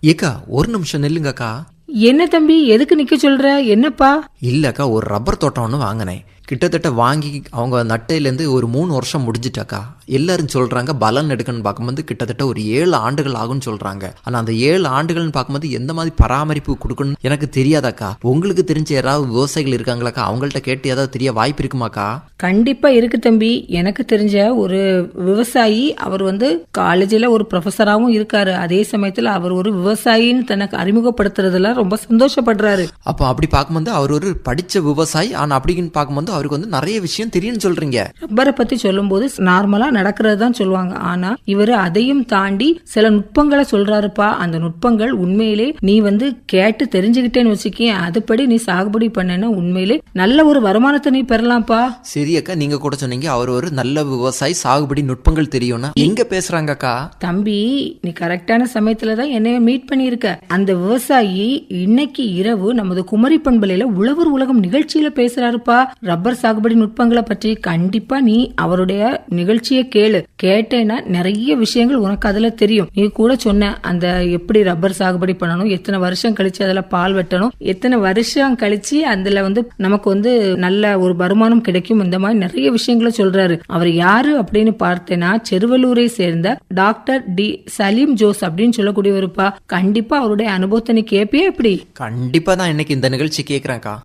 ஏக்கா ஒரு நிமிஷம் நில்லுங்கக்கா. என்ன தம்பி எதுக்கு நிக்க சொல்ற? என்னப்பா? இல்லக்கா ஒரு ரப்பர் தோட்டம் ஒன்று வாங்கினேன். கிட்டத்தட்ட வாங்கி அவங்க நட்டையிலேருந்து ஒரு மூணு வருஷம் முடிஞ்சிட்டாக்கா எல்லாரும் சொல்கிறாங்க பலன் எடுக்கணும்னு பார்க்கும்போது கிட்டத்தட்ட ஒரு ஏழு ஆண்டுகள் ஆகும்னு சொல்கிறாங்க ஆனால் அந்த ஏழு ஆண்டுகள்னு பார்க்கும்போது எந்த மாதிரி பராமரிப்பு கொடுக்கணும் எனக்கு தெரியாதாக்கா? உங்களுக்கு தெரிஞ்ச யாராவது விவசாயிகள் இருக்காங்களாக்கா? அவங்கள்ட்ட கேட்டு ஏதாவது தெரிய வாய்ப்பு இருக்குமாக்கா? கண்டிப்பா இருக்கு தம்பி. எனக்கு தெரிஞ்ச ஒரு விவசாயி அவர் வந்து காலேஜில் ஒரு ப்ரொஃபஸராகவும் இருக்காரு. அதே சமயத்துல அவர் ஒரு விவசாயின்னு தனக்கு அறிமுகப்படுத்துறதுல ரொம்ப சந்தோஷப்படுறாரு. அப்போ அப்படி பார்க்கும்போது அவர் ஒரு படித்த விவசாயி. ஆனால் அப்படின்னு பார்க்கும்போது அவருக்கு வந்து நிறைய விஷயம் தெரியும்னு சொல்கிறீங்க ரப்பரை பத்தி சொல்லும்போது நார்மலா நடக்கிறது தான் சொல்லுவாங்க. ஆனா இவர் அதையும் தாண்டி சில நுட்பங்களை சொல்றாருப்பா. அந்த நுட்பங்கள் உண்மையிலே நீ வந்து கேட்டு தெரிஞ்சுக்கிட்டேன்னு வச்சுக்கேன். அதுபடி நீ சாகுபடி பண்ணேன்னா உண்மையிலே நல்ல ஒரு வருமானத்தை நீ பெறலாம்ப்பா. சரி அக்கா நீங்கள் கூட சொன்னீங்க. அவர் ஒரு நல்ல விவசாயி சாகுபடி நுட்பங்கள் தெரியும்னா எங்கே பேசுகிறாங்கக்கா தம்பி நீ கரெக்டான சமயத்துல தான் என்னைய மீட் பண்ணியிருக்க. அந்த விவசாயி இன்னைக்கு இரவு நமது குமரி பண்பலையில உழவர் உலகம் நிகழ்ச்சியில பேசுறாருப்பா. ரப்பர் ரப்பர் சாகுபடி நுட்பங்களை பற்றி கண்டிப்பா நீ அவருடைய நிகழ்ச்சியை கேளு. கேட்டேன்னா நிறைய விஷயங்கள் உனக்கு அதுல தெரியும். நீ கூட சொன்ன அந்த எப்படி ரப்பர் சாகுபடி பண்ணணும் எத்தனை வருஷம் கழிச்சு அதுல பால் வெட்டணும் எத்தனை வருஷம் கழிச்சு அதுல வந்து நமக்கு வந்து நல்ல ஒரு வருமானம் கிடைக்கும் இந்த மாதிரி நிறைய விஷயங்களை சொல்றாரு. அவர் யாரு அப்படின்னு பார்த்தேன்னா செருவலூரை சேர்ந்த டாக்டர் டி சலீம் ஜோஸ் அப்படின்னு சொல்லக்கூடியவருப்பா. கண்டிப்பா அவருடைய அனுபவத்தை நீ கேப்பியா எப்படி? கண்டிப்பாக தான் இன்னைக்கு இந்த நிகழ்ச்சி கேக்குறேன்க்கா.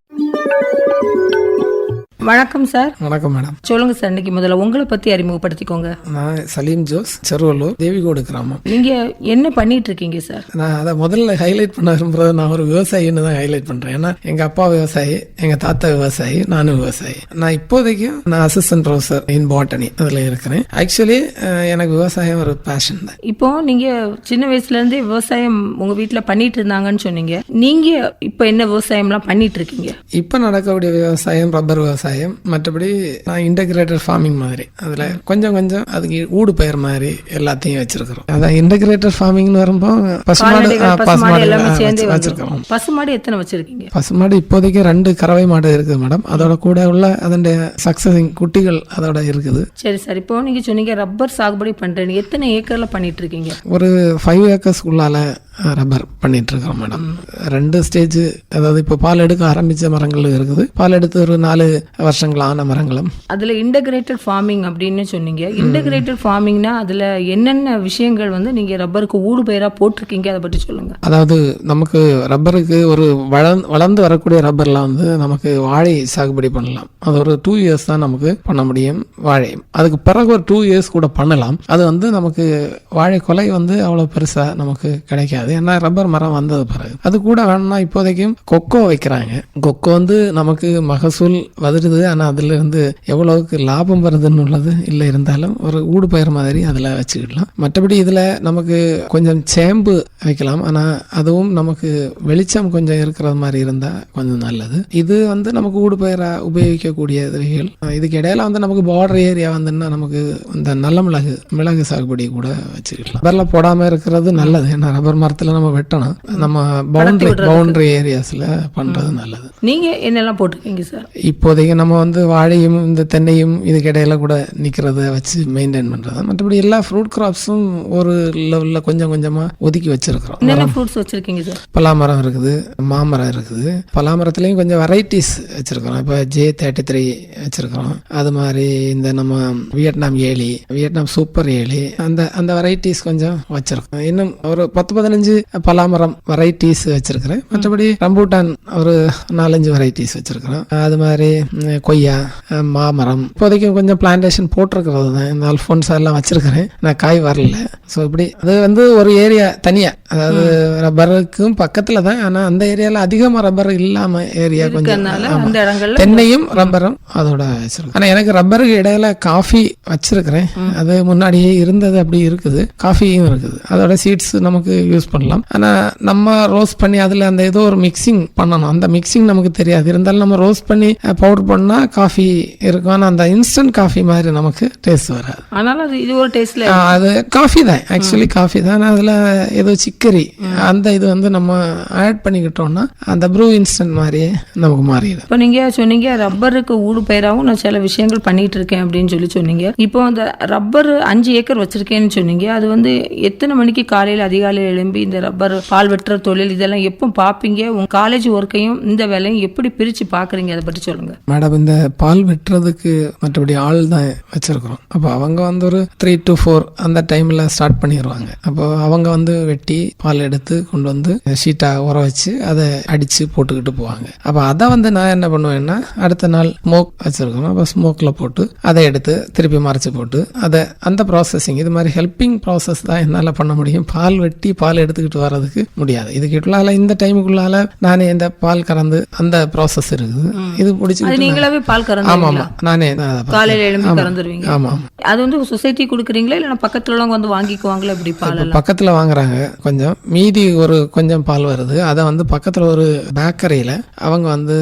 வணக்கம் சார். வணக்கம் மேடம். சொல்லுங்க சார் இன்னைக்கு முதல்ல உங்களை பத்தி அறிமுகப்படுத்திக்கோங்க. நான் சலீம் ஜோஸ் செருவலூர் தேவிகோடு கிராமம். நீங்க என்ன பண்ணிட்டு இருக்கீங்க சார்? நான் அதை முதல்ல ஹைலைட் பண்ண விரும்புறது நான் ஒரு விவசாயின்னு தான் ஹைலைட் பண்றேன். ஏன்னா எங்க அப்பா விவசாயி எங்க தாத்தா விவசாயி நானும் விவசாயி. நான் இப்போதைக்கும் நான் அசிஸ்டன்ட் ப்ரொஃபசர் இன் பாட்டனி அதுல இருக்கிறேன். ஆக்சுவலி எனக்கு விவசாயம் ஒரு பேஷன் தான். இப்போ நீங்க சின்ன வயசுல இருந்தே விவசாயம் உங்க வீட்ல பண்ணிட்டு இருந்தாங்கன்னு சொன்னீங்க. நீங்க இப்ப என்ன விவசாயம்லாம் பண்ணிட்டு இருக்கீங்க இப்போ நடக்கக்கூடிய விவசாயம் ரப்பர் விவசாயம் மற்றபடி நான் இன்டகிரேட்டட் ஃபார்மிங் மாதிரி. அதுல கொஞ்சம் கொஞ்சம் அதுக்கு ஊடு பயிர் மாதிரி எல்லாத்தையும் வச்சிருக்கிறோம். அதான் இன்டகிரேட்டட் ஃபார்மிங்னு வரும்போ பசுமாடு பசுமாடு பசுமாடு எல்லாமே ஆ, சேர்ந்து வச்சு- வந்துரும். வச்சிருக்கிறோம். பசுமாடு எத்தனை வச்சிருக்கீங்க? பசுமாடு இப்போதைக்கு ரெண்டு கறவை மாடு இருக்குது மேடம். அதோட கூட உள்ள அதனுடைய சக்சஸிங் குட்டிகள் அதோட இருக்குது. சரி சார். இப்போ நீங்க சொன்னீங்க ரப்பர் சாகுபடி பண்றேன்னு. எத்தனை ஏக்கர்ல பண்ணிட்டு இருக்கீங்க? ஒரு ஃபைவ் ஏக்கர்ஸ் உள்ளால ரப்பர் பண்ணிட்டு இருக்கோம் மேடம் ரெண்டு ஸ்டேஜ் அதாவது இப்போ பால் எடுக்க ஆரம்பிச்ச மரங்கள் இருக்குது. பால் எடுத்து ஒரு நாலு வருஷங்கள் ஆன மரங்களும். அதுல இன்டகிரேட்டட் ஃபார்மிங் அப்படின்னு சொன்னீங்க. இன்டகிரேட்டட் ஃபார்மிங்னா அதுல என்னென்ன விஷயங்கள் வந்து நீங்க ரப்பருக்கு ஊடு பயிரா போட்டிருக்கீங்க? அதை பற்றி சொல்லுங்க. அதாவது நமக்கு ரப்பருக்கு ஒரு வளர்ந்து வளர்ந்து வரக்கூடிய ரப்பர்லாம் வந்து நமக்கு வாழை சாகுபடி பண்ணலாம். அது ஒரு டூ இயர்ஸ் தான் நமக்கு பண்ண முடியும் வாழை. அதுக்கு பிறகு ஒரு டூ இயர்ஸ் கூட பண்ணலாம். அது வந்து நமக்கு வாழை கொலை வந்து அவ்வளோ பெருசா நமக்கு கிடைக்காது. ஏன்னா ரப்பர் மரம் வந்தது பிறகு. அது கூட வேணும்னா இப்போதைக்கும் கொக்கோ வைக்கிறாங்க. கொக்கோ வந்து நமக்கு மகசூல் வருது ஆனால் அதுல இருந்து எவ்வளவுக்கு லாபம் வருதுன்னு உள்ளது இல்லை இருந்தாலும் ஒரு ஊடு பயிர் மாதிரி அதில் வச்சுக்கிடலாம். மற்றபடி இதில் நமக்கு கொஞ்சம் சேம்பு வைக்கலாம். ஆனால் அதுவும் நமக்கு வெளிச்சம் கொஞ்சம் இருக்கிறது மாதிரி இருந்தால் கொஞ்சம் நல்லது. இது வந்து நமக்கு ஊடு பயிராக உபயோகிக்கக்கூடியவைகள் இதுக்கு இடையில வந்து நமக்கு பார்டர் ஏரியா வந்துன்னா நமக்கு இந்த நல்ல மிளகு மிளகு சாகுபடி கூட வச்சுக்கலாம் ரப்பரில் போடாமல் இருக்கிறது நல்லது. ஏன்னா ரப்பர் மரம் மரத்தில் நம்ம வெட்டணும். நம்ம பவுண்டரி பவுண்டரி ஏரியாஸில் பண்ணுறது நல்லது. நீங்க என்னெல்லாம் போட்டிருக்கீங்க சார் இப்போதைக்கு நம்ம வந்து வாழையும் இந்த தென்னையும் இதுக்கு இடையில கூட நிக்கிறத வச்சு மெயின்டைன் பண்றது. மற்றபடி எல்லா ஃப்ரூட் கிராப்ஸும் ஒரு லெவல்ல கொஞ்சம் கொஞ்சமா ஒதுக்கி வச்சிருக்கிறோம். என்னென்ன ஃப்ரூட்ஸ் வச்சிருக்கீங்க சார் பலாமரம் இருக்குது மாமரம் இருக்குது. பலாமரத்துலேயும் கொஞ்சம் வெரைட்டிஸ் வச்சிருக்கிறோம். இப்போ ஜே தேர்ட்டி த்ரீ வச்சிருக்கிறோம். அது மாதிரி இந்த நம்ம வியட்நாம் ஏலி வியட்நாம் சூப்பர் ஏலி அந்த அந்த வெரைட்டிஸ் கொஞ்சம் வச்சிருக்கோம். இன்னும் ஒரு பத்து பதினஞ்சு பலாமரம் வெரைட்டிஸ் வச்சிருக்கிறேன். மற்றபடி ரம்பூட்டான் ஒரு நாலஞ்சு வெரைட்டிஸ் வச்சிருக்கிறோம் அது மாதிரி கொய்யா மாமரம். இப்போதைக்கு கொஞ்சம் பிளான்டேஷன் போட்டிருக்கிறது தான். இந்த அல்ஃபோன்ஸா எல்லாம் வச்சிருக்கிறேன். நான் காய் வரல. ஸோ இப்படி அது வந்து ஒரு ஏரியா தனியா. அதாவது ரப்பருக்கும் பக்கத்துல தான். ஆனா அந்த ஏரியால அதிகமா ரப்பர் இல்லாம ஏரியா கொஞ்சம் தென்னையும் ரப்பரும் அதோட வச்சிருக்கேன் ஆனா எனக்கு ரப்பருக்கு இடையில காஃபி வச்சிருக்கிறேன். அது முன்னாடியே இருந்தது அப்படி இருக்குது. காஃபியும் இருக்குது. அதோட சீட்ஸ் நமக்கு யூஸ் பண்ணலாம். ஆனா நம்ம ரோஸ்ட் பண்ணி அதுல அந்த ஏதோ ஒரு மிக்சிங் பண்ணணும். அந்த மிக்சிங் நமக்கு தெரியாது. இருந்தாலும் நம்ம ரோஸ்ட் பண்ணி பவுடர் பண்ணா காஃபி இருக்கும். ஆனா அந்த இன்ஸ்டன்ட் காஃபி மாதிரி நமக்கு டேஸ்ட் வராது. ஆனாலும் அது இது ஒரு டேஸ்ட்ல அது காஃபி தான். ஆக்சுவலி காஃபி தான். அதுல ஏதோ சிக்கரி அந்த இது வந்து நம்ம ஆட் பண்ணிக்கிட்டோம்னா அந்த ப்ரூ இன்ஸ்டன்ட் மாதிரியே நமக்கு மாறிடும். இப்போ நீங்க சொன்னீங்க ரப்பருக்கு ஊடு பயிராகவும் நான் சில விஷயங்கள் பண்ணிட்டு இருக்கேன் அப்படின்னு சொல்லி சொன்னீங்க. இப்போ அந்த ரப்பர் அஞ்சு ஏக்கர் வச்சிருக்கேன்னு சொன்னீங்க. அது வந்து எத்தனை மணிக்கு காலையில் அதிகாலையில் எழும்பி இந்த ரப்பர் பால் வெட்டுற தொழில் இதெல்லாம் எப்போ பார்ப்பீங்க உங்க காலேஜ் ஒர்க்கையும் இந்த வேலையும் எப்படி பிரிச்சு பாக்குறீங்க? அதை பற்றி சொல்லுங்க. மேடம் இந்த பால் வெட்டுறதுக்கு மற்றபடி ஆள் தான் வச்சுருக்குறோம். அப்போ அவங்க வந்து ஒரு த்ரீ டு ஃபோர் அந்த டைம்ல ஸ்டார்ட் பண்ணிடுவாங்க அப்போ அவங்க வந்து வெட்டி பால் எடுத்து கொண்டு வந்து ஷீட்டாக உர வச்சு அதை அடிச்சு போட்டுக்கிட்டு போவாங்க. அப்போ அதை வந்து நான் என்ன பண்ணுவேன்னா அடுத்த நாள் ஸ்மோக் வச்சுருக்கோம் அப்போ ஸ்மோக்கில் போட்டு அதை எடுத்து திருப்பி மறைச்சு போட்டு அதை அந்த ப்ராசஸிங் இது மாதிரி ஹெல்பிங் ப்ராசஸ் தான் என்னால் பண்ண முடியும். பால் வெட்டி பால் எடுத்து எடுத்துக்கிட்டு வர்றதுக்கு முடியாது. இதுக்குள்ளால இந்த டைமுக்குள்ளால நானே இந்த பால் கறந்து அந்த ப்ராசஸ் இருக்குது. இது பிடிச்சி நீங்களாவே பால் ஆமா கறந்துருவீங்களா? ஆமா நானே. காலையில ஆமா. கறந்துருவீங்க. ஆமா ஆமா. அது வந்து சொசைட்டி கொடுக்குறீங்களா? இல்லைன்னா பக்கத்துல உள்ளவங்க வந்து வாங்கிக்குவாங்களா இப்படி பால் பக்கத்துல வாங்குறாங்க. கொஞ்சம் மீதி ஒரு கொஞ்சம் பால் வருது. அதை வந்து பக்கத்துல ஒரு பேக்கரியில அவங்க வந்து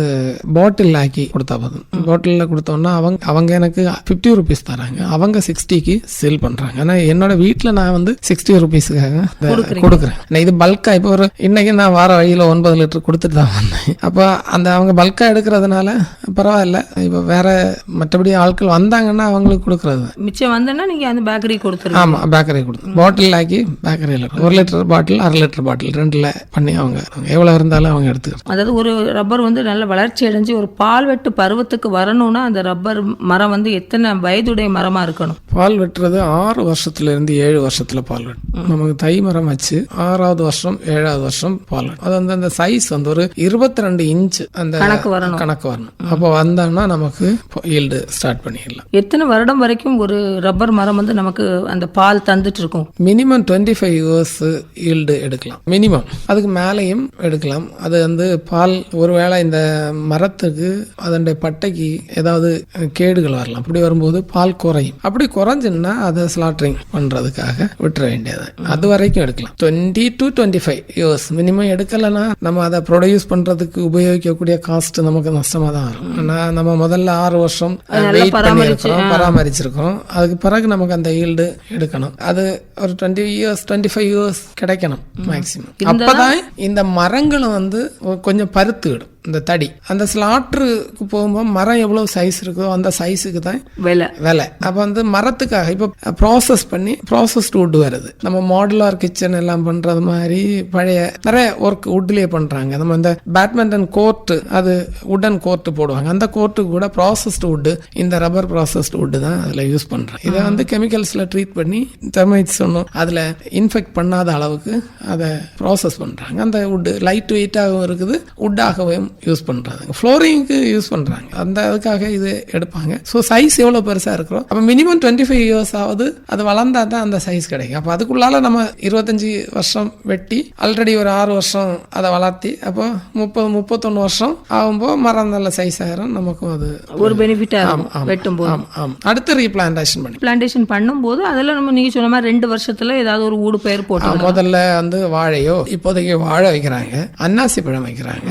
பாட்டில் ஆக்கி கொடுத்தா போதும். பாட்டிலில் கொடுத்தோம்னா அவங்க அவங்க எனக்கு ஃபிஃப்டி ருபீஸ் தராங்க. அவங்க சிக்ஸ்டிக்கு சேல் பண்றாங்க. ஆனா என்னோட வீட்டில் நான் வந்து சிக்ஸ்டி ருபீஸுக்காக கொடுக்குறேன். நான் இது பல்கா இப்போ ஒரு இன்னைக்கு நான் வார வழியில ஒன்பது லிட்டர் கொடுத்துட்டு தான் வந்தேன். அப்போ அந்த அவங்க பல்கா எடுக்கிறதுனால பரவாயில்ல. இப்போ வேற மற்றபடி ஆட்கள் வந்தாங்கன்னா அவங்களுக்கு கொடுக்கறது. மிச்சம் வந்தேன்னா நீங்க அந்த பேக்கரி கொடுத்துருவீங்க ஆமா பேக்கரி கொடுத்து. பாட்டில் ஆக்கி பேக்கரியில் ஒரு லிட்டர் பாட்டில் அரை லிட்டர் பாட்டில் ரெண்டுல பண்ணி அவங்க எவ்வளவு இருந்தாலும் அவங்க எடுத்துக்கிறாங்க அதாவது ஒரு ரப்பர் வந்து நல்ல வளர்ச்சி அடைஞ்சு ஒரு பால் வெட்டு பருவத்துக்கு வரணும்னா அந்த ரப்பர் மரம் வந்து எத்தனை வயதுடைய மரமா இருக்கணும்? பால் வெட்டுறது ஆறு வருஷத்துல இருந்து ஏழு வருஷத்துல பால் வெட்டும். நமக்கு தை மரம் வச்சு ஆறாவது வருஷம் ஏழாவது வருஷம் பால் அது வந்து அந்த சைஸ் வந்து ஒரு இருபத்தி ரெண்டு இன்ச் அந்த கணக்கு வரணும். கணக்கு வரணும். அப்போ வந்தோம்னா நமக்கு ஈல்டு ஸ்டார்ட் பண்ணிடலாம். எத்தனை வருடம் வரைக்கும் ஒரு ரப்பர் மரம் வந்து நமக்கு அந்த பால் தந்துட்டு இருக்கும் minimum twenty five years yield எடுக்கலாம். மினிமம் அதுக்கு மேலேயும் எடுக்கலாம். அது வந்து பால் ஒருவேளை இந்த மரத்துக்கு அதனுடைய பட்டைக்கு ஏதாவது கேடுகள் வரலாம். அப்படி வரும்போது பால் குறையும். அப்படி குறைஞ்சுன்னா அதை ஸ்லாட்ரிங் பண்றதுக்காக விட்டுற வேண்டியது. அது வரைக்கும் எடுக்கலாம். Twenty to twenty five years minimum எடுக்கலைன்னா நம்ம அதை ப்ரொடியூஸ் பண்றதுக்கு உபயோகிக்கக்கூடிய காஸ்ட் நமக்கு நஷ்டமா தான் வரும். ஆனா நம்ம முதல்ல ஆறு வருஷம் வெயிட் பண்ணியிருக்கிறோம் பராமரிச்சிருக்கோம் அதுக்கு பிறகு நமக்கு அந்த ஈல்டு எடுக்கணும். அது ஒரு twenty years twenty five years கிடைக்கணும் மேக்சிமம் அப்பதான் இந்த மரங்களும் வந்து கொஞ்சம் பருத்துவிடும். இந்த தடி. அந்த ஸ்லாட்ருக்கு போகும்போது மரம் எவ்வளவு சைஸ் இருக்கோ அந்த சைஸுக்கு தான் விலை. விலை. அப்போ வந்து மரத்துக்காக இப்போ ப்ராசஸ் பண்ணி ப்ராசஸ்டு வுட் வருது. நம்ம மாடுலார் கிச்சன் எல்லாம் பண்றது மாதிரி பழைய நிறைய ஒர்க் வுட்லேயே பண்றாங்க. நம்ம இந்த பேட்மிண்டன் கோர்ட்டு அது உடன் கோர்ட்டு போடுவாங்க. அந்த கோர்ட்டுக்கு கூட ப்ராசஸ்டு வுட்டு இந்த ரப்பர் ப்ராசஸ்டு வுட்டு தான் அதில் யூஸ் பண்றாங்க. இதை வந்து கெமிக்கல்ஸில் ட்ரீட் பண்ணி தெர்மைட்ஸ் ஒன்றும் அதில் இன்ஃபெக்ட் பண்ணாத அளவுக்கு அதை ப்ராசஸ் பண்றாங்க. அந்த வுட்டு லைட் வெயிட்டாகவும் இருக்குது வுட்டாகவும் யூஸ் பண்றாங்க. ஃப்ளோரிங்க்கு யூஸ் பண்றாங்க. அந்த அதுக்காக இது எடுப்பாங்க. ஸோ சைஸ் எவ்வளோ பெருசா இருக்கிறோம் அப்போ மினிமம் டுவெண்ட்டி ஃபைவ் இயர்ஸ் ஆகுது அது வளர்ந்தா தான் அந்த சைஸ் கிடைக்கும். அப்போ அதுக்குள்ளால நம்ம இருபத்தஞ்சு வருஷம் வெட்டி ஆல்ரெடி ஒரு ஆறு வருஷம் அதை வளர்த்தி அப்போ முப்பது முப்பத்தொன்று வருஷம் ஆகும்போது மரம் நல்ல சைஸ் ஆயிரும். நமக்கும் அது ஒரு பெனிஃபிட்டா இருக்கும் வெட்டும் போது அடுத்து ரீபிளான்டேஷன் பண்ணி. பிளான்டேஷன் பண்ணும்போது அதில் நம்ம நீங்க சொன்ன மாதிரி ரெண்டு வருஷத்துல ஏதாவது ஒரு ஊடு பயிர் போட்டு முதல்ல வந்து வாழையோ இப்போதைக்கு வாழை வைக்கிறாங்க. அன்னாசி பழம் வைக்கிறாங்க.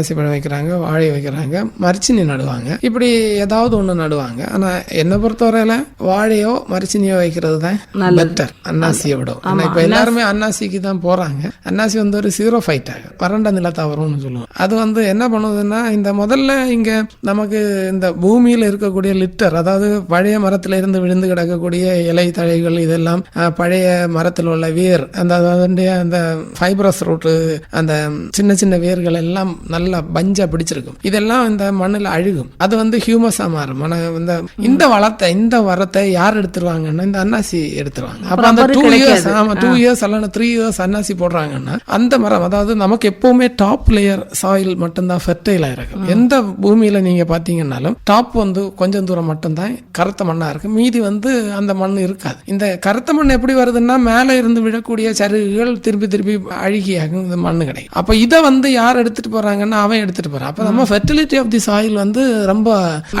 அன்னாசி பழம் வைக்கிறாங்க வாழை வைக்கிறாங்க மரிச்சினி நடுவாங்க. இப்படி ஏதாவது ஒண்ணு நடுவாங்க. ஆனா என்னை பொறுத்தவரையில வாழையோ மரிச்சினியோ வைக்கிறது தான் பெட்டர் அன்னாசியை விட ஆனா இப்ப எல்லாருமே அன்னாசிக்கு தான் போறாங்க. அன்னாசி வந்து ஒரு சீரோ ஃபைட் ஆகும் வறண்ட நிலத்தாவரம்னு சொல்லுவோம். அது வந்து என்ன பண்ணுதுன்னா இந்த முதல்ல இங்க நமக்கு இந்த பூமியில இருக்கக்கூடிய லிட்டர் அதாவது பழைய மரத்துல இருந்து விழுந்து கிடக்கக்கூடிய இலை தழைகள் இதெல்லாம் பழைய மரத்தில் உள்ள வேர் அந்த அதனுடைய அந்த ஃபைப்ரஸ் ரூட்டு அந்த சின்ன சின்ன வேர்கள் எல்லாம் நல்லா பஞ்சா பிடிச்சிருக்கும். இதெல்லாம் இந்த மண்ணில் அழுகும். அது வந்து ஹியூமஸா மாறும். ஆனா இந்த இந்த வளத்தை இந்த வரத்தை யார் எடுத்துருவாங்கன்னா இந்த அன்னாசி எடுத்துருவாங்க. அப்ப அந்த டூ இயர்ஸ் ஆமா டூ இயர்ஸ் அல்லனா த்ரீ இயர்ஸ் அன்னாசி போடுறாங்கன்னா அந்த மரம் அதாவது நமக்கு எப்பவுமே டாப் லேயர் சாயில் மட்டும்தான் ஃபெர்டைலா இருக்கும். எந்த பூமியில நீங்க பாத்தீங்கன்னாலும் டாப் வந்து கொஞ்சம் தூரம் மட்டும்தான் கருத்த மண்ணா இருக்கு மீதி வந்து அந்த மண் இருக்காது. இந்த கருத்த மண் எப்படி வருதுன்னா மேலே இருந்து விழக்கூடிய சருகுகள் திருப்பி திருப்பி அழுகியாகும். இந்த மண்ணு கிடைக்கும். அப்ப இதை வந்து யார் எடுத்துட்டு போறாங்கன்னா அவன் எடுத்துட்டு போறான். அப்ப நம்ம ஃபெர்டிலிட்டி ஆஃப் தி சாயில் வந்து ரொம்ப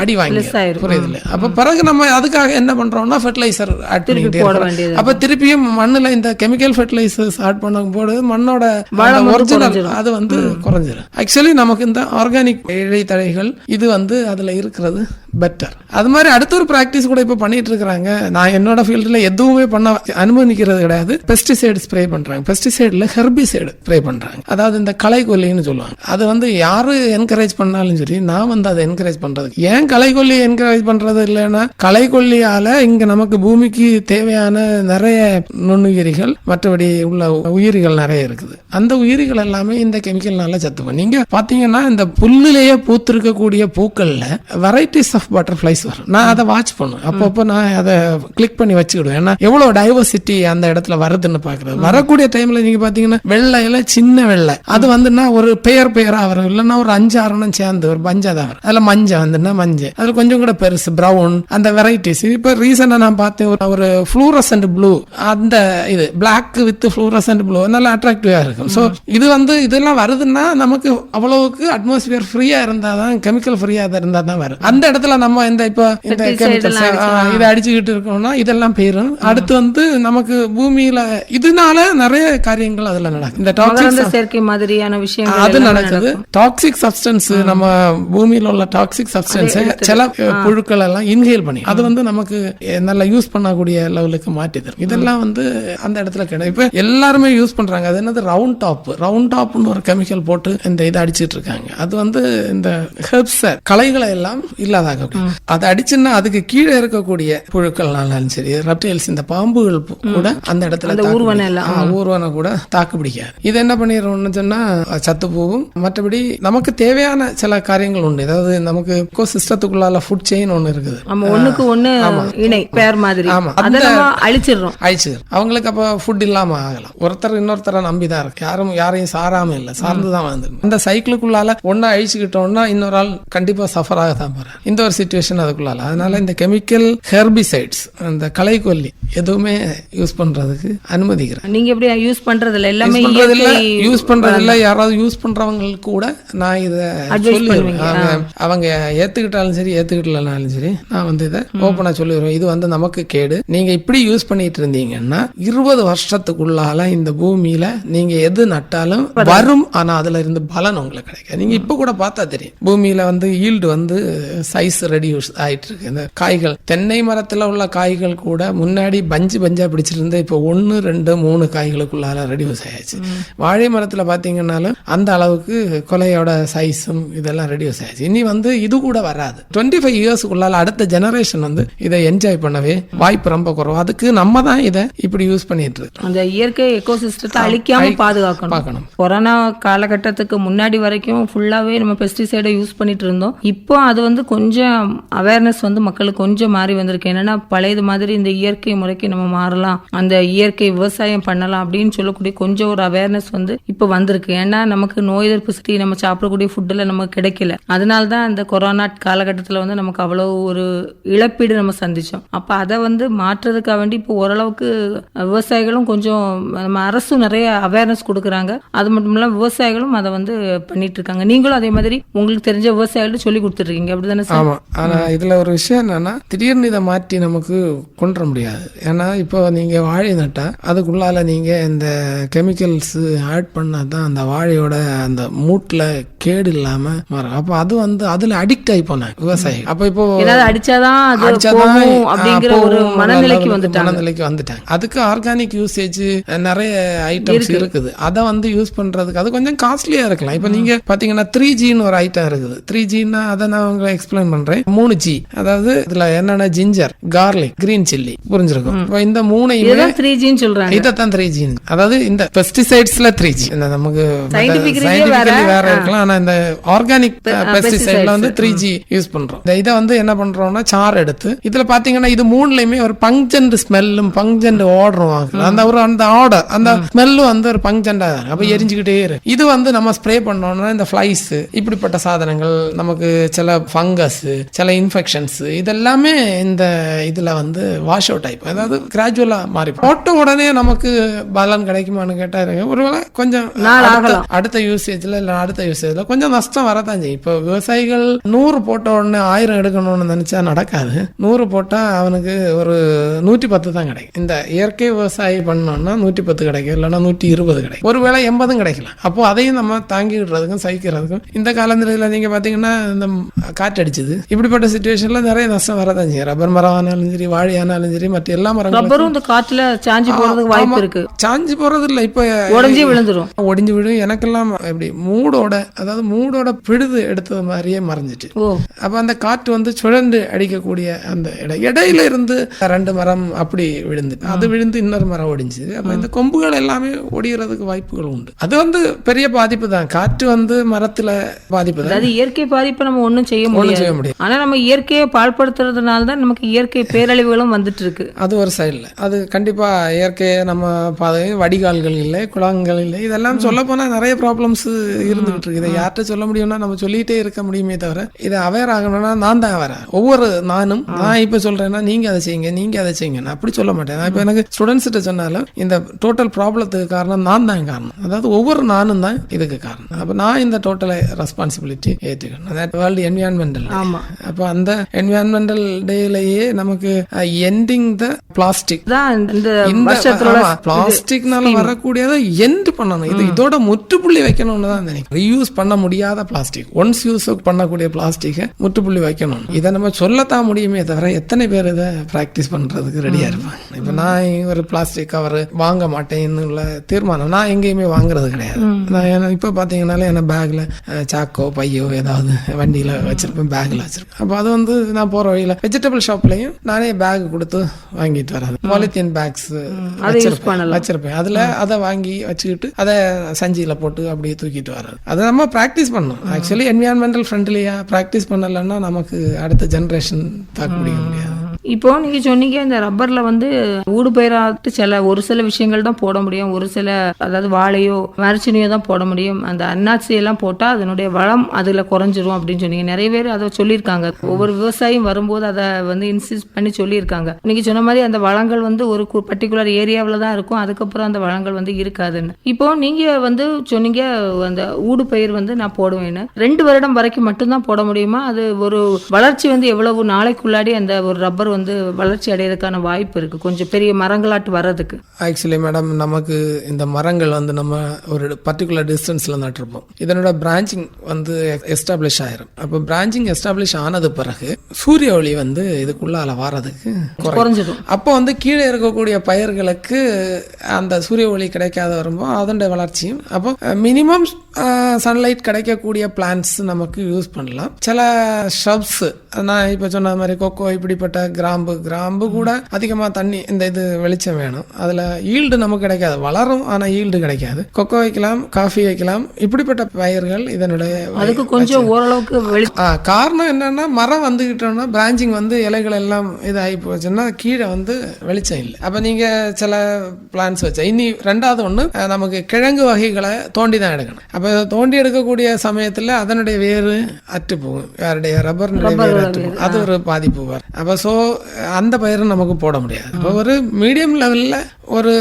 அடி வாங்கி ஆயிரும். புரியுதுல்ல? அப்ப பிறகு நம்ம அதுக்காக என்ன பண்றோம்னா ஃபெர்டிலைசர் ஆட் பண்ணிட்டே அப்ப திருப்பியும் மண்ணுல இந்த கெமிக்கல் ஃபெர்டிலைசர்ஸ் ஆட் பண்ணும்போது மண்ணோட வளம் வந்து ஒரிஜினல். அது வந்து குறைஞ்சிரும். ஆக்சுவலி நமக்கு இந்த ஆர்கானிக் இழைத்தழைகள் இது வந்து அதுல இருக்கிறது. பெட்டர் அது மாதிரி அடுத்த ஒரு ப்ராக்டிஸ் கூட இப்போ பண்ணிட்டு இருக்கிறாங்க. நான் என்னோட ஃபீல்டில் எதுவுமே பண்ண அனுமதிக்கிறது கிடையாது. பெஸ்டிசைடு ஸ்ப்ரே பண்ணுறாங்க பெஸ்டிசைடில் ஹெர்பிசைடு ஸ்ப்ரே பண்ணுறாங்க அதாவது இந்த கலைக்கொல்லின்னு சொல்லுவாங்க. அது வந்து யார் என்கரேஜ் பண்ணாலும் சரி நான் வந்து அதை என்கரேஜ் பண்ணுறது ஏன் களைக்கொல்லி என்கரேஜ் பண்ணுறது இல்லைன்னா கலைக்கொல்லியால் இங்கே நமக்கு பூமிக்கு தேவையான நிறைய நுண்ணுயிரிகள் மற்றபடி உள்ள உயிரிகள் நிறைய இருக்குது. அந்த உயிரிகள் எல்லாமே இந்த கெமிக்கல்னால சத்துவோம் நீங்கள் பார்த்தீங்கன்னா இந்த புல்லுலேயே பூத்திருக்கக்கூடிய பூக்களில் வெரைட்டிஸ் ஆஃப் பட்டர்ஃபிளைஸ் வரும். நான் அதை வாட்ச் பண்ணுவேன். அப்பப்போ நான் அதை கிளிக் பண்ணி வச்சுக்கிடுவேன். ஏன்னா எவ்வளவு டைவர்சிட்டி அந்த இடத்துல வருதுன்னு பாக்குறது வரக்கூடிய டைம்ல நீங்க பாத்தீங்கன்னா வெள்ளையில சின்ன வெள்ளை. அது வந்துன்னா ஒரு பெயர் பெயரா வரும் இல்லைன்னா ஒரு அஞ்சு ஆறுனம் சேர்ந்து ஒரு பஞ்சா தான் வரும். அதுல மஞ்சள் வந்துன்னா மஞ்சள் அதுல கொஞ்சம் கூட பெருசு பிரவுன் அந்த வெரைட்டிஸ் இப்ப ரீசெண்டா நான் பார்த்தேன் ஒரு- ஒரு ஃப்ளூரசன்ட் ப்ளூ அந்த இது பிளாக் வித் ஃப்ளூரசன்ட் ப்ளூ நல்லா அட்ராக்டிவா இருக்கும். ஸோ இது வந்து இதெல்லாம் வருதுன்னா நமக்கு அவ்வளவுக்கு அட்மாஸ்பியர் ஃப்ரீயா இருந்தா தான் கெமிக்கல் ஃப்ரீயா இருந்தா தான் வரும். அந்த இடத்துல நம்ம இந்த இப்போ இந்த கெமிக்கல்ஸ் இதை அடிச்சுக்கிட்டு இருக்கோம்னா இதெல்லாம் போயிடும் அடுத்து வந்து நமக்கு பூமியில இதனால நிறைய காரியங்கள் அதுல நடக்கும். இந்த டாக்ஸிக் சேர்க்கை மாதிரியான விஷயங்கள் அது நடக்குது. டாக்ஸிக் சப்ஸ்டன்ஸ் நம்ம பூமியில உள்ள டாக்ஸிக் சப்ஸ்டன்ஸ் சில புழுக்கள் எல்லாம் இன்ஹேல் பண்ணி அது வந்து நமக்கு நல்லா யூஸ் பண்ணக்கூடிய லெவலுக்கு மாற்றி தரும். இதெல்லாம் வந்து அந்த இடத்துல கிடையாது இப்ப எல்லாருமே யூஸ் பண்றாங்க. அது என்னது? ரவுண்ட் டாப் ரவுண்ட் டாப்னு ஒரு கெமிக்கல் போட்டு இந்த இதை அடிச்சிட்டு இருக்காங்க. அது வந்து இந்த ஹெர்ப்ஸ் களைகளை எல்லாம் இல்லாதாக்க அதை அடிச்சுன்னா அதுக்கு கீழே இருக்கக்கூடிய புழுக்கள்னாலும் சரி ரெப்டைல்ஸ் இந்த பாம்புகள் கூட அந்த இடத்துல ஊர்வன கூட தாக்கு பிடிக்காது. இது என்ன பண்ணிடுறோம்னு சொன்னா சத்து போகும். மற்றபடி நமக்கு தேவையான சில காரியங்கள் உண்டு. அதாவது நமக்கு எக்கோ சிஸ்டத்துக்குள்ளால ஃபுட் செயின் ஒன்று இருக்குது. நம்ம ஒண்ணுக்கு ஒண்ணு இணை பேர் மாதிரி. ஆமா. அழிச்சிடுறோம். அழிச்சு அவங்களுக்கு அப்ப ஃபுட் இல்லாம ஆகலாம். ஒருத்தர் இன்னொருத்தரை நம்பி தான் இருக்கு. யாரும் யாரையும் சாராம இல்லை. சார்ந்து தான் வந்து அந்த சைக்கிளுக்குள்ளால ஒன்னா அழிச்சுக்கிட்டோம்னா இன்னொரு ஆள் கண்டிப்பா சஃபர் ஆக தான் போறாரு. இந்த ஒரு சுச்சுவேஷன் அதுக்குள்ளால. அதனால இந்த கெமிக்கல் ஹெர்பிசைட்ஸ் அந்த களைக்கொல்லி எதுவுமே யூஸ் பண்றதுக்கு அனுமதிக்கிறேன். நீங்க எப்படி யூஸ் பண்றது இல்ல எல்லாமே யூஸ் பண்றது இல்ல இயற்கை யூஸ் பண்றது இல்ல யாராவது யூஸ் பண்றவங்களுக்கு கூட நான் இத சொல்லிடுவேன். அவங்க ஏத்துக்கிட்டாலும் சரி ஏத்துக்கிட்டலனாலும் சரி நான் வந்து இதை ஓப்பனா சொல்லிடுவேன். இது வந்து நமக்கு கேடு. நீங்க இப்படி யூஸ் பண்ணிட்டு இருந்தீங்கன்னா இருபது வருஷத்துக்குள்ளால இந்த பூமியில நீங்க எது நட்டாலும் வரும். ஆனா அதுல இருந்து பலன் உங்களுக்கு கிடைக்காது. நீங்க இப்ப கூட பார்த்தா தெரியும். பூமியில வந்து ஈல்டு வந்து சைஸ் ரெடியூஸ் ஆயிட்டு இருக்கு இந்த காய்கள் தென்னை மரத்துல உள்ள காய்கள் கூட முன்னாடி பஞ்சு பஞ்சா பிடிச்சிருந்த இப்போ ஒன்னு ரெண்டு மூணு காய்களுக்குள்ளால ரெடியூஸ் ஆயாச்சு. வாழை மரத்துல பாத்தீங்கன்னாலும் அந்த அளவுக்கு கொலையோட சைஸும் இதெல்லாம் ரெடியூஸ் ஆயாச்சு. இனி வந்து இது கூட வராது. டுவெண்ட்டி ஃபைவ் இயர்ஸ்க்குள்ளால அடுத்த ஜெனரேஷன் வந்து இதை என்ஜாய் பண்ணவே வாய்ப்பு ரொம்ப குறைவு. அதுக்கு நம்ம தான் இதை இப்படி யூஸ் பண்ணிட்டு இருக்கோம். அந்த இயற்கை எக்கோசிஸ்டத்தை அழிக்காம பாதுகாக்கணும். பார்க்கணும். கொரோனா காலகட்டத்துக்கு முன்னாடி வரைக்கும் ஃபுல்லாவே நம்ம பெஸ்டிசைடை யூஸ் பண்ணிட்டு இருந்தோம். இப்போ அது வந்து கொஞ்சம் அவேர்னஸ் வந்து மக்களுக்கு கொஞ்சம் மாறி வந்திருக்கு. என்னன்னா பழையது மாதிரி இந்த இயற்கை முறைக்கு நம்ம மாறலாம். அந்த இயற்கை விவசாயம் பண்ணலாம் அப்படின்னு சொல்லக்கூடிய கொஞ்சம் ஒரு அவேர்னஸ் வந்து இப்போ வந்திருக்கு. ஏன்னா நமக்கு நோய் எதிர்ப்பு சக்தி நம்ம சாப்பிடக்கூடிய ஃபுட்டில் நமக்கு கிடைக்கல. அதனால தான் அந்த கொரோனா காலகட்டத்தில் வந்து நமக்கு அவ்வளோ ஒரு இழப்பீடு நம்ம சந்திச்சோம். அப்போ அதை வந்து மாற்றுறதுக்காக வேண்டி இப்போ ஓரளவுக்கு விவசாயிகளும் கொஞ்சம் நம்ம அரசும் நிறைய அவேர்னஸ் கொடுக்குறாங்க. அது மட்டும் இல்லாமல் விவசாயிகளும் அதை வந்து பண்ணிட்டு இருக்காங்க. நீங்களும் அதே மாதிரி உங்களுக்கு தெரிஞ்ச விவசாயிகள்ட்ட சொல்லி கொடுத்துருக்கீங்க அப்படிதானே சார்? ஆமா ஆனா இதுல ஒரு விஷயம் என்னன்னா திடீர்னு இதை மாற்றி நமக்கு கொண்டு வர முடியாது. ஏன்னா இப்போ நீங்க வாழை நட்டா அதுக்குள்ளால நீங்க இந்த கெமிக்கல்ஸ் ஆட் பண்ணா தான் அந்த வாழையோட அந்த மூட்டுல கேடு இல்லாம மாறும் அப்போ அது வந்து அதுல அடிக்ட் ஆகி போனாங்க விவசாயி அப்ப இப்போ அடிச்சாதான் அடிச்சாதான், அப்படிங்கிற ஒரு மனநிலைக்கு வந்துட்டாங்க. மனநிலைக்கு வந்துட்டாங்க. அதுக்கு ஆர்கானிக் யூசேஜ் நிறைய ஐட்டம்ஸ் இருக்குது. அதை வந்து யூஸ் பண்றதுக்கு அது கொஞ்சம் காஸ்ட்லியா இருக்கலாம். இப்போ நீங்க பாத்தீங்கன்னா த்ரீ ஜின்னு ஒரு ஐட்டம் இருக்குது. த்ரீ ஜின்னா அதை நான் உங்களுக்கு எக்ஸ்பிளைன் பண்றேன் மூணு ஜி அதாவது இதுல என்னென்ன ஜிஞ்சர் கார்லிக் கிரீன் சில்லி புரிஞ்சிருக்கும். இப்போ இந்த மூணையுமே த்ரீ ஜின்னு சொல்றாங்க. இதைத்தான் த்ரீ ஜி அதாவது இந்த பெஸ்டிசைட்ஸ்ல த்ரீ ஜி இந்த நமக்கு scientifically வேற. இருக்கலாம். ஆனா இந்த ஆர்கானிக் பெஸ்டிசைட்ல வந்து த்ரீ ஜி யூஸ் பண்றோம். இந்த இதை வந்து என்ன பண்றோம்னா சார் எடுத்து இதுல பாத்தீங்கன்னா இது மூணுலயுமே ஒரு பங்ஜென்ட் ஸ்மெல்லும் ஆர்டரும் ஆகுது. அந்த ஒரு அந்த ஆர்டர் அந்த ஸ்மெல்லும் வந்து ஒரு பங்ஜெண்டா இருக்கு. அப்ப எரிஞ்சுக்கிட்டே இருக்கு. இது வந்து நம்ம ஸ்ப்ரே பண்ணோம்னா இந்த ஃபிளைஸ் இப்படிப்பட்ட சாதனங்கள் நமக்கு சில ஃபங்கஸ் சில இன்ஃபெக்ஷன்ஸ் இதெல்லாமே இந்த இதில் வந்து வாஷ் அவுட் ஆயிப்போம் அதாவது கிராஜுவலாக மாறி போட்ட உடனே நமக்கு பலன் கிடைக்குமான்னு கேட்டால் ஒருவேளை கொஞ்சம் அடுத்த- யூசேஜில் இல்லை அடுத்த யூசேஜில் கொஞ்சம் நஷ்டம் வரத்தான் செய்யும். இப்போ விவசாயிகள் நூறு போட்ட உடனே ஆயிரம் எடுக்கணும்னு நினச்சா நடக்காது. நூறு போட்டால் அவனுக்கு ஒரு நூற்றி பத்து தான் கிடைக்கும். இந்த இயற்கை விவசாயி பண்ணோம்னா நூற்றி பத்து கிடைக்கும் இல்லைன்னா நூற்றி இருபது கிடைக்கும். ஒருவேளை எண்பதும் கிடைக்கலாம். அப்போ அதையும் நம்ம தாங்கிடுறதுக்கும் சகிக்கிறதுக்கும் இந்த காலத்தில் நீங்கள் பார்த்தீங்கன்னா இந்த காற்றடிச்சுது. இப்படிப்பட்ட சுச்சுவேஷனில் நிறைய நஷ்டம் வரதான் செய்யும் ரப்பர் மரம் ஆனாலும் சரி வாழை ஆனாலும் சரி மற்ற எல்லா மரங்களும் ரப்பரும் இந்த காற்றுல சாஞ்சி போறதுக்கு வாய்ப்பு இருக்கு. சாஞ்சு போறது இல்ல இப்ப உடஞ்சி விழுந்துரும். ஒடிஞ்சு விடும் எனக்கெல்லாம் எப்படி மூடோட அதாவது மூடோட பிடுது எடுத்தது மாதிரியே மறைஞ்சிட்டு. அப்ப அந்த காற்று வந்து சுழண்டு அடிக்கக்கூடிய அந்த இடம் இடையில இருந்து ரெண்டு மரம் அப்படி விழுந்து அது விழுந்து இன்னொரு மரம் ஒடிஞ்சு. அப்ப இந்த கொம்புகள் எல்லாமே ஒடிகிறதுக்கு வாய்ப்புகள் உண்டு. அது வந்து பெரிய பாதிப்பு தான். காற்று வந்து மரத்துல பாதிப்பு தான். இயற்கை பாதிப்பை நம்ம ஒண்ணும் செய்ய முடியாது. செய்ய முடியாது. ஆனா நம்ம இயற்கையை பாழ்படுத்துறதுனால தான் நமக்கு இயற்கை பேரழிவுகளும் வந்துட்டு இருக்கு அது ஒரு சைடில் அது கண்டிப்பாக இயற்கையை நம்ம பாதை வடிகால்கள் இல்லை குளங்கள் இல்லை இதெல்லாம் சொல்ல போனால் நிறைய ப்ராப்ளம்ஸ் இருந்துகிட்டு இருக்கு. இதை யார்கிட்ட சொல்ல முடியும்னா நம்ம சொல்லிட்டே இருக்க முடியுமே தவிர இதை அவேர் ஆகணும்னா நான் தான் அவேர் ஒவ்வொரு நானும் நான் இப்போ சொல்கிறேன்னா நீங்கள் அதை செய்யுங்க நீங்கள் அதை செய்யுங்க. நான் அப்படி சொல்ல மாட்டேன். நான் இப்போ எனக்கு ஸ்டூடெண்ட்ஸ்கிட்ட சொன்னாலும் இந்த டோட்டல் ப்ராப்ளத்துக்கு காரணம் நான் தான் காரணம். அதாவது ஒவ்வொரு நானும் தான் இதுக்கு காரணம். அப்போ நான் இந்த டோட்டல் ரெஸ்பான்சிபிலிட்டி ஏற்றுக்கணும். வேர்ல்டு என்விரான்மெண்டல் ஆமா. அப்போ அந்த என்விரான்மெண்டல் டேலயே நமக்கு எண்டிங் த பிளாஸ்டிக் பிளாஸ்டிக்னால வரக்கூடியதை எண்ட் பண்ணணும். இது இதோட முற்றுப்புள்ளி வைக்கணும்னு தான் நினைக்கிறேன். ரீயூஸ் பண்ண முடியாத பிளாஸ்டிக் ஒன்ஸ் யூஸ் பண்ணக்கூடிய பிளாஸ்டிக்கை முற்றுப்புள்ளி வைக்கணும். இதை நம்ம சொல்லத்தான் முடியுமே தவிர எத்தனை பேர் இதை ப்ராக்டிஸ் பண்றதுக்கு ரெடியா இருப்பாங்க? இப்போ நான் ஒரு பிளாஸ்டிக் கவர் வாங்க மாட்டேன்னு உள்ள தீர்மானம் நான் எங்கேயுமே வாங்குறது கிடையாது. நான் இப்போ பார்த்தீங்கன்னாலே என்ன பேக்ல சாக்கோ பையோ ஏதாவது வண்டியில வச்சிருப்பேன். பேக்ல வச்சிருப்பேன். அப்போ அது வந்து நான் போற வழியில வெஜிடபிள் ஷாப்லயும் நானே பேக் கொடுத்து வாங்கிட்டு வர்றது. பாலித்தீன் பேக்ஸ் பண்ணலாம். வச்சிருப்பேன். அதுல அதை வாங்கி வச்சுக்கிட்டு அதை சஞ்சியில போட்டு அப்படியே தூக்கிட்டு வர்றது. அதை நம்ம ப்ராக்டிஸ் பண்ணணும். ஆக்சுவலி என்விரான்மெண்டல் ஃப்ரெண்ட்லியா ப்ராக்டிஸ் பண்ணலைன்னா நமக்கு அடுத்த ஜெனரேஷன் தாக்கு முடியாது. இப்போ நீங்க சொன்னீங்க இந்த ரப்பர்ல வந்து ஊடு பயிராட்டு சில ஒரு சில விஷயங்கள் தான் போட முடியும். ஒரு சில அதாவது வாழையோ மரச்சினியோ தான் போட முடியும். அந்த அன்னாச்சி எல்லாம் போட்டா அதனுடைய வளம் அதுல குறைஞ்சிரும் அப்படின்னு சொன்னீங்க. நிறைய பேர் அதை சொல்லியிருக்காங்க. ஒவ்வொரு விவசாயியும் வரும்போது அதை வந்து இன்சிஸ்ட் பண்ணி சொல்லியிருக்காங்க. நீங்க சொன்ன மாதிரி அந்த வளங்கள் வந்து ஒரு பர்டிகுலர் ஏரியாவில் தான் இருக்கும். அதுக்கப்புறம் அந்த வளங்கள் வந்து இருக்காதுன்னு. இப்போ நீங்க வந்து சொன்னீங்க அந்த ஊடு பயிர் வந்து நான் போடுவேன்னு. ரெண்டு வருடம் வரைக்கும் மட்டும்தான் போட முடியுமா? அது ஒரு வளர்ச்சி வந்து எவ்வளவு நாளைக்குள்ளாடி அந்த ஒரு ரப்பர் வந்து வளர்ச்சி அடையிறதுக்கான வாய்ப்பு இருக்கு. கொஞ்சம் பெரிய மரங்களாட்டு வர்றதுக்கு. ஆக்சுவலி மேடம் நமக்கு இந்த மரங்கள் வந்து நம்ம ஒரு பர்டிகுலர் டிஸ்டன்ஸில் நட்டிருப்போம். இதனோட பிரான்ச்சிங் வந்து எஸ்டாப்ளிஷ் ஆயிரும். அப்போ பிரான்ச்சிங் எஸ்டாப்ளிஷ் ஆனது பிறகு சூரிய ஒளி வந்து இதுக்குள்ளால வாரதுக்கு குறைஞ்சிடும். அப்போ வந்து கீழே இருக்கக்கூடிய பயிர்களுக்கு அந்த சூரிய ஒளி கிடைக்காத வரும்போது அதனுடைய வளர்ச்சியும் அப்போ மினிமம் சன்லைட் கிடைக்கக்கூடிய பிளான்ட்ஸ் நமக்கு யூஸ் பண்ணலாம். சில ஷப்ஸ் நான் இப்போ சொன்ன மாதிரி கொக்கோ இப்படிப்பட்ட கிராம்பு கிராம்பு கூட அதிகமாக தண்ணி இந்த இது வெளிச்சம் வேணும். அதில் ஈல்டு நமக்கு கிடைக்காது. வளரும் ஆனால் ஈல்டு கிடைக்காது. கொக்கோ வைக்கலாம் காஃபி வைக்கலாம். இப்படிப்பட்ட பயிர்கள் இதனுடைய அதுக்கு கொஞ்சம் ஓரளவுக்கு காரணம் என்னன்னா மரம் வந்துகிட்டோம்னா பிரான்ச்சிங் வந்து இலைகள் எல்லாம் இதாகி போச்சுன்னா கீழே வந்து வெளிச்சம் இல்லை. அப்ப நீங்க சில பிளான்ஸ் வச்சா இனி ரெண்டாவது அஹ், நமக்கு கிழங்கு வகைகளை தோண்டி தான் எடுக்கணும். அப்ப தோண்டி எடுக்கக்கூடிய சமயத்துல அதனுடைய வேறு அற்று போகும். யாருடைய ரப்பர்னுடைய வேறு அற்று அது ஒரு பாதிப்பு வரும். அப்ப சோ அந்த பயிரும் நமக்கு போட முடியாது. இப்போ ஒரு மீடியம் லெவலில் ஒரு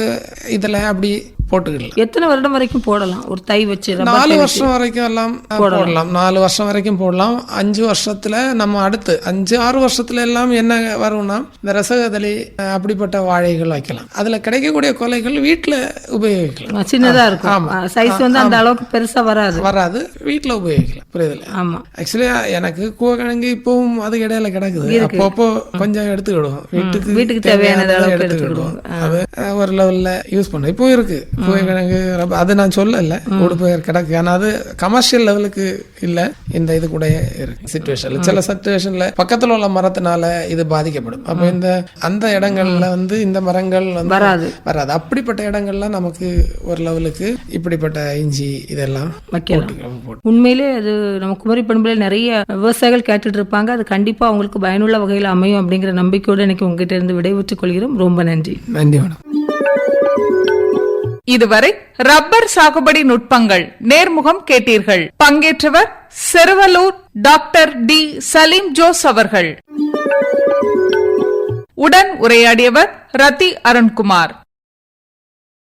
இதில் அப்படி போட்டுக்கலாம் எத்தனை வருடம் வரைக்கும் போடலாம்? ஒரு தை வச்சு நாலு. வருஷம் வரைக்கும் எல்லாம் போடலாம். நாலு வருஷம் வரைக்கும் போடலாம். அஞ்சு வருஷத்துல நம்ம அடுத்து அஞ்சு ஆறு வருஷத்துல எல்லாம் என்ன வரும்னா இந்த ரசகதளி அஹ், அப்படிப்பட்ட வாழைகள் வைக்கலாம். அதுல கிடைக்கக்கூடிய கொலைகள் வீட்டுல உபயோகிக்கலாம். சின்னதா இருக்கும். சைஸ் வந்து அந்த அளவுக்கு பெருசா வராது. வராது. வீட்டுல உபயோகிக்கலாம். புரியுதுல ஆமா. ஆக்சுவலி எனக்கு கூவக்கிழங்கு இப்பவும் அது இடையில கிடக்குது. அப்பப்போ கொஞ்சம் எடுத்துக்கிடுவோம். வீட்டுக்கு வீட்டுக்கு தேவையானதை அளவுக்கு எடுத்துக்கிடுவோம். அது ஒரு லெவல்ல யூஸ் பண்ண இப்போ இருக்கு. கூவக்கிழங்கு ரப்ப- அது நான் சொல்லல. உடுப்பயிர் கிடக்கு. ஆனா அது கமர்ஷியல் லெவலுக்கு இல்ல. இந்த இது கூட இருக்கு. சுச்சுவேஷன்ல சில சுச்சுவேஷன்ல பக்கத்துல உள்ள மரத்தினால இது பாதிக்கப்படும். அப்போ இந்த அந்த இடங்கள்ல வந்து இந்த மரங்கள் வந்து வராது. வராது. அப்படிப்பட்ட இடங்கள்ல நமக்கு ஒரு லெவலுக்கு இப்படிப்பட்ட இஞ்சி இதெல்லாம் உண்மையிலே அது நம்ம குமரி பண்புல நிறைய விவசாயிகள் கேட்டுட்டு இருப்பாங்க. அது கண்டிப்பா அவங்களுக்கு பயனுள்ள வகையில் அமையும் அப்படிங்கிற நம்பிக்கையோடு எனக்கு உங்ககிட்ட இருந்து விடைபெற்றுக் கொள்கிறோம். ரொம்ப நன்றி. நன்றி மேடம் இதுவரை ரப்பர் சாகுபடி நுட்பங்கள் நேர்முகம் கேட்டீர்கள். பங்கேற்றவர் செருவலூர் டாக்டர் டி சலீம் ஜோஸ் அவர்கள். உடன் உரையாடியவர் ரத்தி அருண்குமார்.